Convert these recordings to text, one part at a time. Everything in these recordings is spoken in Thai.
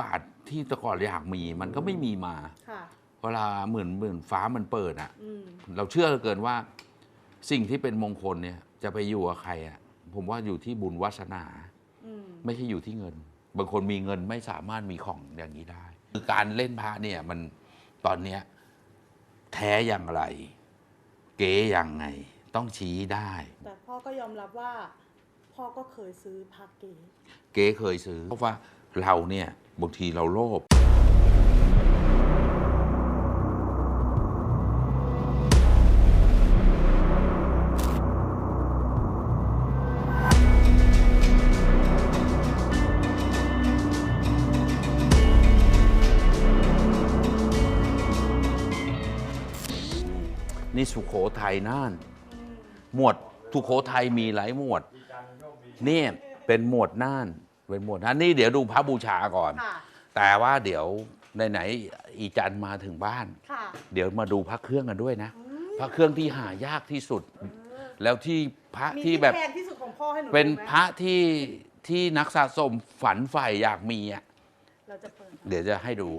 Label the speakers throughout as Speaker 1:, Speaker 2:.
Speaker 1: กาสที่แต่ก่อนอยากมีมันก็ไม่มีมา
Speaker 2: ค่ะ
Speaker 1: เวลาเหมือนเหมือนฟ้ามันเปิดอะ
Speaker 2: อืม
Speaker 1: เราเชื่อเหลือเกินว่า สิ่งที่เป็นมงคลเนี่ย จะไปอยู่กับใครอะผมว่าอยู่ที่บุญวาสนา
Speaker 2: อืม
Speaker 1: ไม่ใช่อยู่ที่เงิน บางคนมีเงินไม่สามารถมีของอย่างนี้ได้ คือการเล่นพระเนี่ยมันตอนเนี้ยแท้อย่างไร เก๋อย่างไง ต้องชี้ได้
Speaker 2: แต่พ่อก็ยอมรับว่า พ่อก็เคยซื้อพักเก๋
Speaker 1: เก๋เคยซื้อเพราะว่า เราเนี่ยบางทีเราโลภนี่สุโขทัยน่าน หมวดสุโขทัยมีหลายหมวด นี่เป็นหมวดน่าน เป็นหมวดน่านนี่เดี๋ยวดูพระบูชาก่อน
Speaker 2: ค่ะ
Speaker 1: แต่ว่าเดี๋ยวไหนๆอีจันมาถึงบ้าน
Speaker 2: ค่ะ
Speaker 1: เดี๋ยวมาดูพระเครื่องกันด้วยนะพระเครื่องที่หายากที่สุดแล้วที่พระ
Speaker 2: มี
Speaker 1: ที่
Speaker 2: ที่
Speaker 1: แบบ
Speaker 2: แพงที่สุดของพ่อให้หนู
Speaker 1: เป็น
Speaker 2: ดูไหม
Speaker 1: พระที่ที่นักสะสมฝันใฝ่อยากมีอะ
Speaker 2: เราจะเปิด
Speaker 1: เดี๋ยวจะให้ดู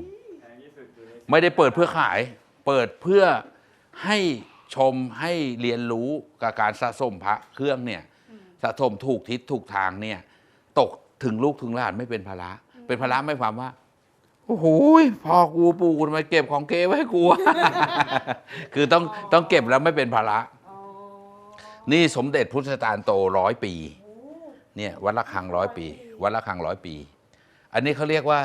Speaker 1: ไม่ได้เปิดเพื่อขาย เปิดเพื่อให้ชมให้เรียนรู้กับการสะสมพระเครื่องเนี่ยสะสมถูกทิศถูกทางเนี่ย ตก ถึงลูกถึงหลานไม่เป็นภาระ เป็นภาระไม่ความว่าโอ้โหพ่อกูปู่กูทำไมเก็บของเก๋ไว้ให้กู คือต้องต้องเก็บแล้วไม่เป็นภาระ
Speaker 2: อ๋อ
Speaker 1: นี่สมเด็จพุทธตาลโตร้อยปี เนี่ยวัดละคังร้อยปี วัดละคังร้อยปี อันนี้เขาเรียกว่า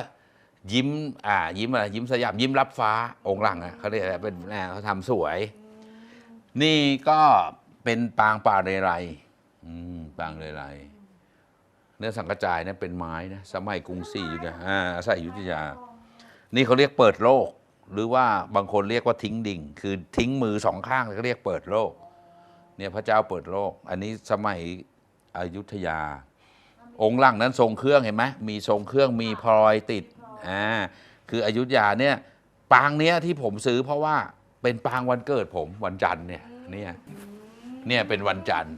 Speaker 1: ยิ้มอ่ายิ้มอะไรยิ้มสยามยิ้มรับฟ้าองค์หลังอะเขาเรียกอะไรเป็นแนวเขาทำสวย นี่ก็เป็นปางป่าเรไรอืมปางเรไร เนื้อสังกระจายนะเป็นไม้นะสมัยกรุงศรีอยุธยาอ่าอาศัยอยุธยา นี่เขาเรียกเปิดโลก หรือว่าบางคนเรียกว่าทิ้งดิ่ง คือทิ้งมือสองข้างเขาเรียกเปิดโลก เนี่ยพระเจ้าเปิดโลก อันนี้สมัยอยุธยา องค์หลังนั้นทรงเครื่องเห็นไหมมีทรงเครื่องมีพลอยติดอ่าคืออยุธยาเนี่ยปางเนี้ยที่ผมซื้อเพราะว่าเป็นปางวันเกิดผมวันจันทร์เนี่ยเนี่ยเนี่ยเป็นวันจันทร์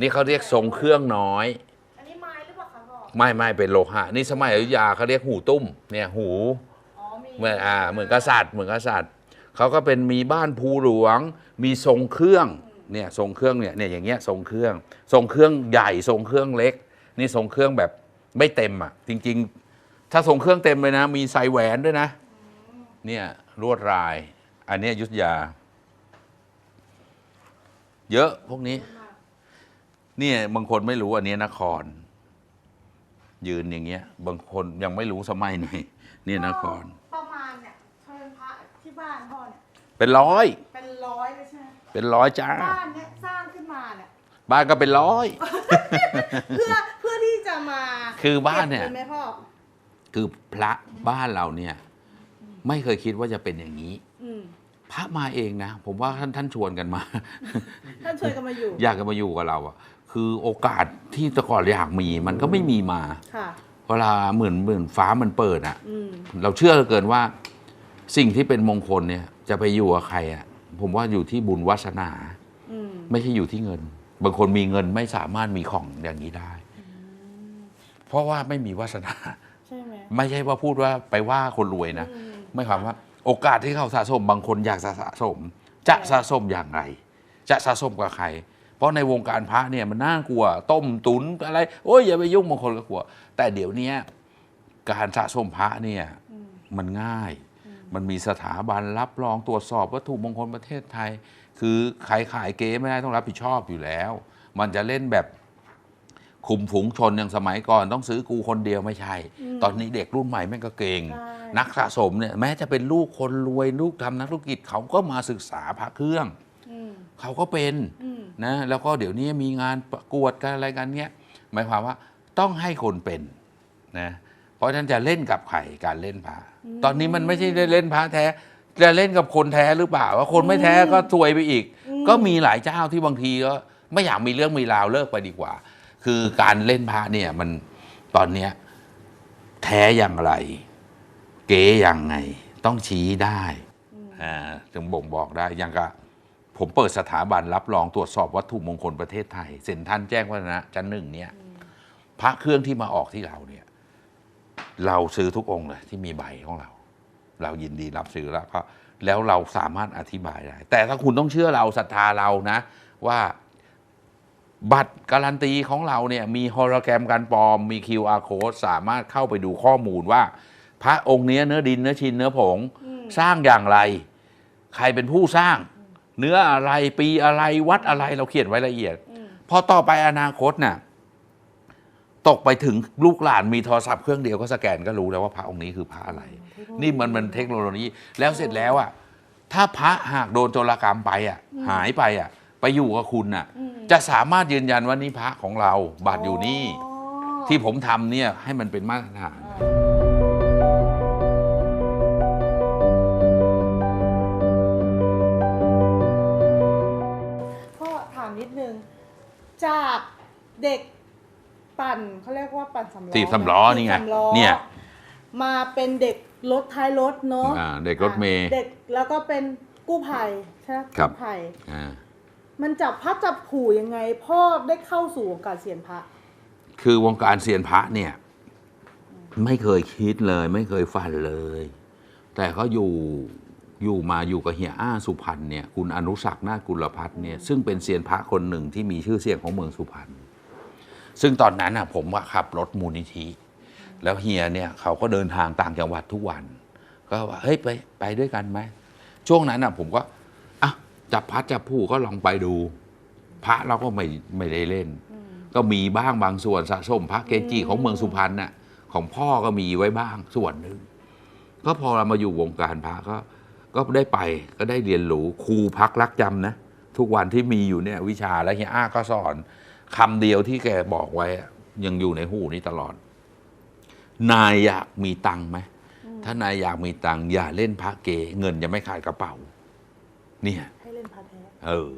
Speaker 1: นี่เขาเรียกทรงเครื่องน้อย
Speaker 2: ไม่
Speaker 1: ไม่เป็นโลหะ นี่สมัยอยุธยาเขาเรียกหูตุ้มเนี่ยหู
Speaker 2: อ๋อมี
Speaker 1: เหมือนอ่าเหมือนกษัตริย์เหมือนกษัตริย์เขาก็เป็นมีบ้านภูหลวง มีทรงเครื่องเนี่ยทรงเครื่องเนี่ยเนี่ยอย่างเงี้ยทรงเครื่องทรงเครื่องใหญ่ทรงเครื่องเล็ก นี่ทรงเครื่องแบบไม่เต็มอะจริง ๆ ถ้าทรงเครื่องเต็มเลยนะ มีใส่แหวนด้วยนะเนี่ยลวดลาย อันเนี้ยอยุทธยา เยอะพวกนี้ เนี่ยบางคนไม่รู้อันเนี้ยนคร ยืนอย่างเงี้ย บางคนยังไม่รู้สมัยไหนเนี่ยนคร
Speaker 2: ประมาณเนี่ยเชิญพระที่บ้านพ่อเนี่ย
Speaker 1: เป็นร้อย
Speaker 2: เป็นร้อยเลยใช่ไหม
Speaker 1: เป็นร้อยจ้า
Speaker 2: บ้านเนี่ยสร้างขึ้นมาเนี่ย
Speaker 1: บ้านก็เป็นร้อย
Speaker 2: เพื่อเพื่อที่จะมา
Speaker 1: คือบ้านเนี่ย
Speaker 2: ก็บงิไหมพ่อ
Speaker 1: คือพระบ้านเราเนี่ย ไม่เคยคิดว่าจะเป็นอย่างนี้
Speaker 2: อืม
Speaker 1: พระมาเองนะ ผมว่าท่านท่านชวนกันมา
Speaker 2: ท่านช่วยกันมาอยู่
Speaker 1: อยากจะมาอยู่กับเราอะ คือโอกาสที่แต่ก่อนอยากมีมันก็ไม่มีมา
Speaker 2: ค่ะ
Speaker 1: เวลาเหมือนเหมือนฟ้ามันเปิดอะ
Speaker 2: อืม
Speaker 1: เราเชื่อเหลือเกินว่า สิ่งที่เป็นมงคลเนี่ย จะไปอยู่กับใครอะผมว่าอยู่ที่บุญวาสนา
Speaker 2: อืม
Speaker 1: ไม่ใช่อยู่ที่เงิน บางคนมีเงินไม่สามารถมีของอย่างนี้ได้ เพราะว่าไม่มีวาสนา
Speaker 2: ใช่ไหม
Speaker 1: ไม่ใช่ว่าพูดว่าไปว่าคนรวยนะ
Speaker 2: อืม
Speaker 1: ไม่ความว่าโอกาสที่เขาสะสมบางคนอยากจะสะสม จะสะสมอย่างไร จะสะสมกับใคร เพราะในวงการพระเนี่ยมันน่ากลัว ต้มตุนอะไร โอ้ยอย่าไปยุ่งบางคนก็กลัว แต่เดี๋ยวเนี้ยการสะสมพระเนี่ย
Speaker 2: อืม
Speaker 1: มันง่าย มันมีสถาบันรับรองตรวจสอบวัตถุมงคลประเทศไทย คือใครขายเก๊ไม่ได้ต้องรับผิดชอบอยู่แล้ว มันจะเล่นแบบคุมฝูงชนอย่างสมัยก่อนต้องซื้อกูคนเดียวไม่ใช่ ตอนนี้เด็กรุ่นใหม่แม่งก็เก่ง
Speaker 2: ใช่
Speaker 1: นักสะสมเนี่ยแม้จะเป็นลูกคนรวยลูกทำนักธุรกิจเขาก็มาศึกษาพระเครื่อง
Speaker 2: อืม
Speaker 1: เขาก็เป็น
Speaker 2: อืม
Speaker 1: นะแล้วก็เดี๋ยวนี้มีงานประกวดกันอะไรกันเนี้ยหมายความว่าต้องให้คนเป็นนะเพราะฉะนั้นจะเล่นกับใครการเล่นพระตอนนี้มันไม่ใช่ได้เล่นพระแท้จะเล่นกับคนแท้หรือเปล่าว่าคนไม่แท้ก็ซวยไปอีก ก็มีหลายเจ้าที่บางทีก็ไม่อยากมีเรื่องมีราวเลิกไปดีกว่า คือการเล่นพระเนี่ยมันตอนเนี้ยแท้อย่างไร เก๋อย่างไง ต้องชี้ได้อ่าจึงบ่งบอกได้อย่างกับ ผมเปิดสถาบันรับรองตรวจสอบวัตถุมงคลประเทศไทย เซ็นทรันแจ้งวัฒนะชั้นหนึ่งเนี่ยพระเครื่องที่มาออกที่เราเนี่ย เราซื้อทุกองค์เลยที่มีใบของเรา เรายินดีรับซื้อแล้วก็แล้วเราสามารถอธิบายได้ แต่ถ้าคุณต้องเชื่อเราศรัทธาเรานะ ว่าบัตรการันตีของเราเนี่ยมีโฮโลแกรมการปลอมมี QR code สามารถเข้าไปดูข้อมูลว่า พระองค์เนี้ยเนื้อดินเนื้อชินเนื้อผง สร้างอย่างไร ใครเป็นผู้สร้าง เนื้ออะไรปีอะไรวัดอะไรเราเขียนไว้ละเอียด พอต่อไปอนาคตน่ะตกไปถึงลูกหลานมีโทรศัพท์เครื่องเดียวก็สแกนก็รู้แล้วว่าพระองค์นี้คือพระอะไร นี่มันมันเทคโนโลยีแล้วเสร็จแล้วอะถ้าพระหากโดนโจรกรรมไปอะ หายไปอะ ไปอยู่กับคุณอะ จะสามารถยืนยันว่านี่พระของเราบัตรอยู่นี่
Speaker 2: อ๋อ
Speaker 1: ที่ผมทำเนี่ยให้มันเป็นมาตรฐานา
Speaker 2: มนิดนึง จากเด็กปั่นเขาเรียกว่าปั่นสำล้อ
Speaker 1: ถีบสำล้อนี่ไง
Speaker 2: ถีบสำล้อ
Speaker 1: เนี่ย
Speaker 2: มาเป็นเด็กรถท้ายรถเนาะ
Speaker 1: อ่าเด็กรถเมย์
Speaker 2: อะเด็กแล้วก็เป็นกู้ภัยใช่ไหม
Speaker 1: ครับ
Speaker 2: กู้ภัย
Speaker 1: อ่า
Speaker 2: มันจับพัดจับผูยังไง พ่อได้เข้าสู่วงการเสียนพระ
Speaker 1: คือวงการเซียนพระเนี่ย ไม่เคยคิดเลย ไม่เคยฝันเลย แต่เขาอยู่ อยู่มาอยู่กับเฮียอ้าสุพรรณเนี่ยคุณอนุศักดิ์นากุลพัฒน์เนี่ยซึ่งเป็นเซียนพระคนหนึ่งที่มีชื่อเสียงของเมืองสุพรรณซึ่งตอนนั้นอะผมว่าขับรถมูลนิธิ แล้วเฮียเนี่ยเขาก็เดินทางต่างจังหวัดทุกวัน ก็ว่าเฮ้ยไปไปด้วยกันไหมช่วงนั้นอะผมก็อะจับพัดจับผู้ก็ลองไปดู พระเราก็ไม่ไม่ได้เล่น ก็มีบ้างบางส่วนสะสมพระเกจิของเมืองสุพรรณน่ะของพ่อก็มีไว้บ้างส่วนหนึ่งก็พอเรามาอยู่วงการพระก็ ก็ได้ไปก็ได้เรียนรู้ครูพักรักจำนะ ทุกวันที่มีอยู่เนี่ยวิชาแล้วเฮียอ้าก็สอนคำเดียวที่แกบอกไว้อะยังอยู่ในหูนี้ตลอด นายอยากมีตังค์ไหมถ้านายอยากมีตังค์อย่าเล่นพระเก เงินจะไม่ขาดกระเป๋า เนี่ย
Speaker 2: ให้เล่นพระแท้
Speaker 1: เออ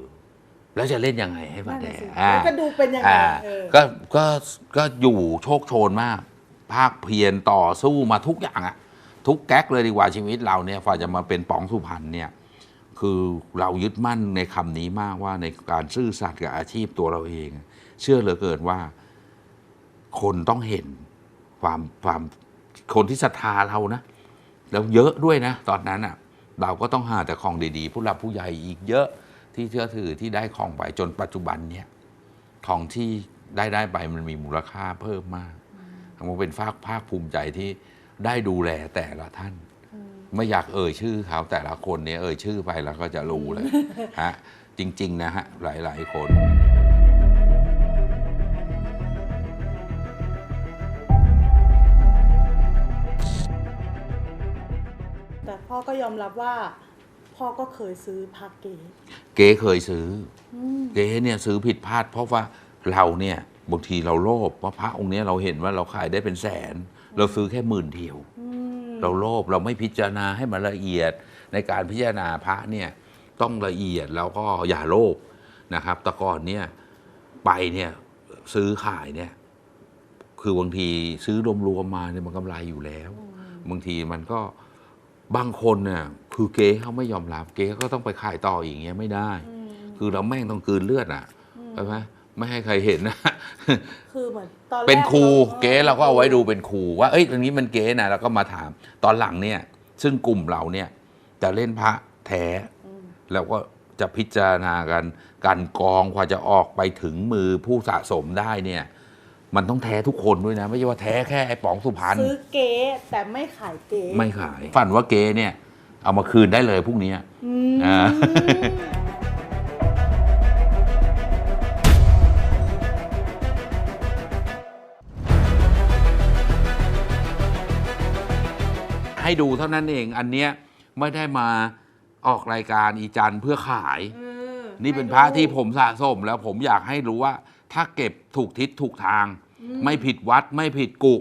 Speaker 1: แล้วจะเล่นยังไงให้พระ
Speaker 2: นั่น
Speaker 1: แด
Speaker 2: น่ะสิ
Speaker 1: อ่า
Speaker 2: แล้วก็ดูเป็นยังไง
Speaker 1: อ่า
Speaker 2: เออ
Speaker 1: ก็ก็ก็อยู่โชคโชนมาก ภาคเพียรต่อสู้มาทุกอย่างอะ ทุกแก๊กเลยดีกว่าชีวิตเราเนี่ยฝ่าจะมาเป็นป๋องสุพรรณเนี่ยคือเรายึดมั่นในคำนี้มากว่าในการซื่อสัตย์กับอาชีพตัวเราเอง เชื่อเหลือเกินว่า คนต้องเห็นความความคนที่ศรัทธาเรานะแล้วเยอะด้วยนะ ตอนนั้นอะ เราก็ต้องหาแต่ของดีๆ ผู้หลักผู้ใหญ่อีกเยอะที่เชื่อถือที่ได้ของไปจนปัจจุบันเนี่ยของที่ได้ได้ไปมันมีมูลค่าเพิ่มมากมันเป็นภาคภาคภูมิใจที่ ได้ดูแลแต่ละท่าน ไม่อยากเอ่ยชื่อเขาแต่ละคนเนี่ยเอ่ยชื่อไปแล้วก็จะรู้เลยฮะจริง ๆ นะฮะ หลาย ๆ คน
Speaker 2: แต่พ่อก็ยอมรับว่า พ่อก็เคยซื้อพระเก๋
Speaker 1: เก๋เคยซื้ออ
Speaker 2: ม
Speaker 1: เก๋เนี่ยซื้อผิดพลาด เพราะว่าเราเนี่ยบางทีเราโลภว่าพระองค์เนี้ยเราเห็นว่าเราขายได้เป็นแสน เราซื้อแค่หมื่นเดียว
Speaker 2: อืม
Speaker 1: เราโลภเราไม่พิจารณาให้มันละเอียดในการพิจารณาพระเนี่ยต้องละเอียดแล้วก็อย่าโลภนะครับแต่ก่อนเนี่ยไปเนี่ยซื้อขายเนี่ยคือบางทีซื้อรวมๆมาเนี่ยมันกำไรอยู่แล้ว บางทีมันก็บางคนเนี่ยคือเก๊เขาไม่ยอมรับเก๊ก็ต้องไปขายต่ออย่างเงี้ยไม่ได้
Speaker 2: อืม
Speaker 1: คือเราแม่งต้องกลืนเลือดอะใช่ไหม ไม่ให้ใครเห็นนะ
Speaker 2: คือเหมือนตอนแรก
Speaker 1: เป็นครูาเก๊เราก็เอาไว้ดูเป็นครูว่าเอ้ยตรงนี้มันเก๊นะแล้วก็มาถามตอนหลังเนี่ย ซึ่งกลุ่มเราเนี่ยจะเล่นพระแท้
Speaker 2: อืม
Speaker 1: แล้วก็จะพิจารณากันการกองกว่าจะออกไปถึงมือผู้สะสมได้เนี่ย มันต้องแท้ทุกคนด้วยนะ ไม่ใช่ว่าแท้แค่ไอ้ป๋องสุพรรณ
Speaker 2: ซื้อเก๋แต่ไม่ขายเก๋
Speaker 1: ไม่ขาย ฝันว่าเก๊เนี่ย เอามาคืนได้เลยพรุ่งนี้
Speaker 2: อืม
Speaker 1: อ่า ให้ดูเท่านั้นเอง อันเนี้ยไม่ได้มาออกรายการอีจันทร์เพื่อขาย
Speaker 2: เออ
Speaker 1: นี่เป็นพระที่ผมสะสมแล้วผมอยากให้รู้ว่า ถ้าเก็บถูกทิศถูกทางไม่ผิดวัดไม่ผิดกุ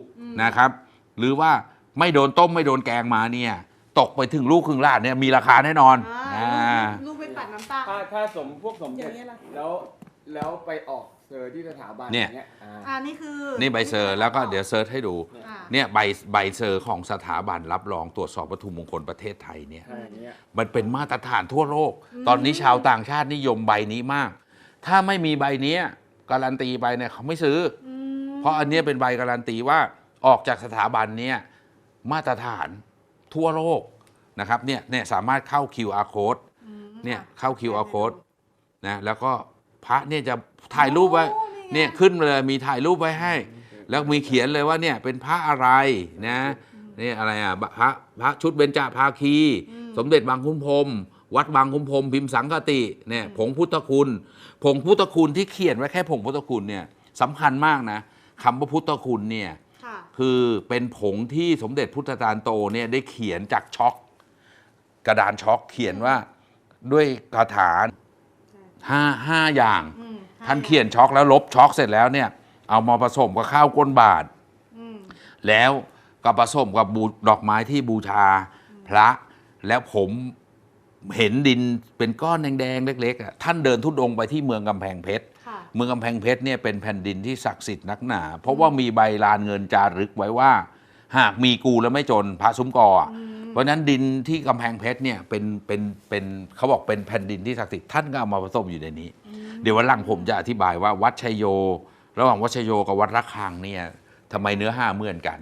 Speaker 1: นะครับ หรือว่าไม่โดนต้มไม่โดนแกงมาเนี่ย ตกไปถึงลูกครึ่งลาดเนี่ยมีราคาแน่นอน
Speaker 2: อ่า
Speaker 1: อ่า
Speaker 2: ลูกไปปัดน้ำตา
Speaker 3: ถ้าถ้าสมพวกสม
Speaker 2: อ
Speaker 3: เด็
Speaker 2: ย่า
Speaker 3: จ
Speaker 2: งเงี้ยล่ะ
Speaker 3: แล้วแล้วไปออก เซอร์ที่สถาบัน
Speaker 1: เนี่ย
Speaker 3: อย่างเงี้ยอ่า
Speaker 2: อ่านี่คือ
Speaker 1: นี่ใบเซอร์แล้วก็เดี๋ยวเซิร์ชให้ดู
Speaker 2: อ่า
Speaker 1: เนี่ยใบใบเซอร์ของสถาบันรับรองตรวจสอบวัตถุมงคลประเทศไทยเนี่ย
Speaker 3: ถ้าอย่างเงี้ย
Speaker 1: มันเป็นมาตรฐานทั่วโลก ตอนนี้ชาวต่างชาตินิยมใบนี้มาก ถ้าไม่มีใบเนี้ยการันตีไปเนี่ยเขาไม่ซื้ออ
Speaker 2: อืม
Speaker 1: เพราะอันเนี้ยเป็นใบการันตีว่าออกจากสถาบันเนี้ยมาตรฐานทั่วโลกนะครับเนี่ยเนี่ยสามารถเข้า QR code
Speaker 2: อืม
Speaker 1: เนี่ย
Speaker 2: ค่ะ
Speaker 1: เข้า QR code นะแล้วก็ พระเนี่ยจะถ่ายรูปไว้
Speaker 2: โอ้นี่ไง
Speaker 1: เนี่ยขึ้นมาเลยมีถ่ายรูปไว้ให้ แล้วมีเขียนเลยว่าเนี่ยเป็นพระอะไรนะนี่อะไรอะพระพระชุดเบญจภาคี สมเด็จบางคุณพรหมวัดบางคุณพรหมพิมพ์สังกติเนี่ยผงพุทธคุณ ผงพุทธคุณที่เขียนไว้แค่ผงพุทธคุณเนี่ยสำคัญมากนะคำว่าพุทธคุณเนี่ย
Speaker 2: ค่ะ
Speaker 1: คือเป็นผงที่สมเด็จพุทธจารย์โตเนี่ยได้เขียนจากช็อกกระดานช็อกเขียนว่าด้วยคาถา ห้าห้าอย่าง
Speaker 2: อืม
Speaker 1: ท่านเขียนช็อกแล้วลบช็อกเสร็จแล้วเนี่ย เอามาผสมกับข้าวก้นบาท
Speaker 2: อืม
Speaker 1: แล้วก็ผสมกับบูดอกไม้ที่บูชาพระ แล้วผมเห็นดินเป็นก้อนแดงๆเล็กๆอะท่านเดินทุดงค์ไปที่เมืองกำแพงเพชร
Speaker 2: ค่ะ
Speaker 1: เมืองกำแพงเพชรเนี่ยเป็นแผ่นดินที่ศักดิ์สิทธิ์นักหนา เพราะว่ามีใบลานเงินจารึกไว้ว่า หากมีกูแล้วไม่จนพระซุ้มกออะ เพราะฉะนั้นดินที่กำแพงเพชรเนี่ยเป็นเป็นเป็นเขาบอกเป็นแผ่นดินที่ศักดิ์สิทธิ์ท่านก็เอามาผสมอยู่ในนี้ เดี๋ยววันหลังผมจะอธิบายว่าวัดชัยโย ระหว่างวัดชัยโยกับวัดระฆังเนี่ยทำไมเนื้อห้าเหมือนกัน